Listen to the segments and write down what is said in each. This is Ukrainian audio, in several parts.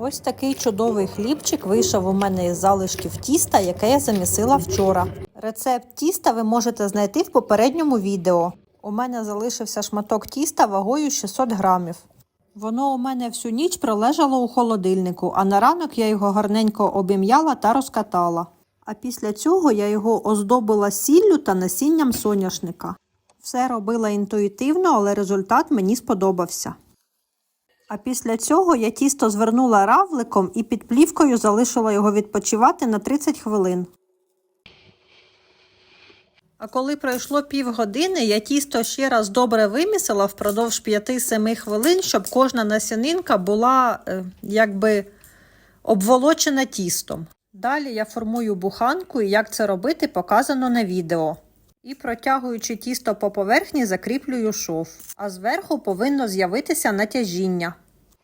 Ось такий чудовий хлібчик вийшов у мене із залишків тіста, яке я замісила вчора. Рецепт тіста ви можете знайти в попередньому відео. У мене залишився шматок тіста вагою 600 грамів. Воно у мене всю ніч пролежало у холодильнику, а на ранок я його гарненько обім'яла та розкатала. А після цього я його оздобила сіллю та насінням соняшника. Все робила інтуїтивно, але результат мені сподобався. А після цього я тісто звернула равликом і під плівкою залишила його відпочивати на 30 хвилин. А коли пройшло півгодини, я тісто ще раз добре вимісила впродовж 5-7 хвилин, щоб кожна насінинка була е, якби обволочена тістом. Далі я формую буханку і як це робити, показано на відео. І протягуючи тісто по поверхні, закріплюю шов, а зверху повинно з'явитися натяжіння.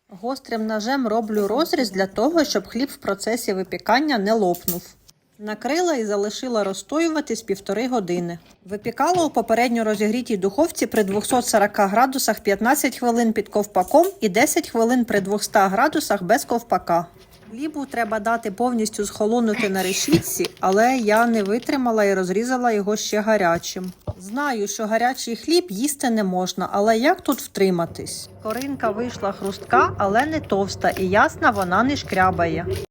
Гострим ножем роблю розріз для того, щоб хліб в процесі випікання не лопнув. Накрила і залишила розстоюватись півтори години. Випікала у попередньо розігрітій духовці при 240 градусах 15 хвилин під ковпаком і 10 хвилин при 200 градусах без ковпака. Хлібу треба дати повністю схолонути на решітці, але я не витримала і розрізала його ще гарячим. Знаю, що гарячий хліб їсти не можна, але як тут втриматись? Коринка вийшла хрустка, але не товста, і ясна вона не шкрябає.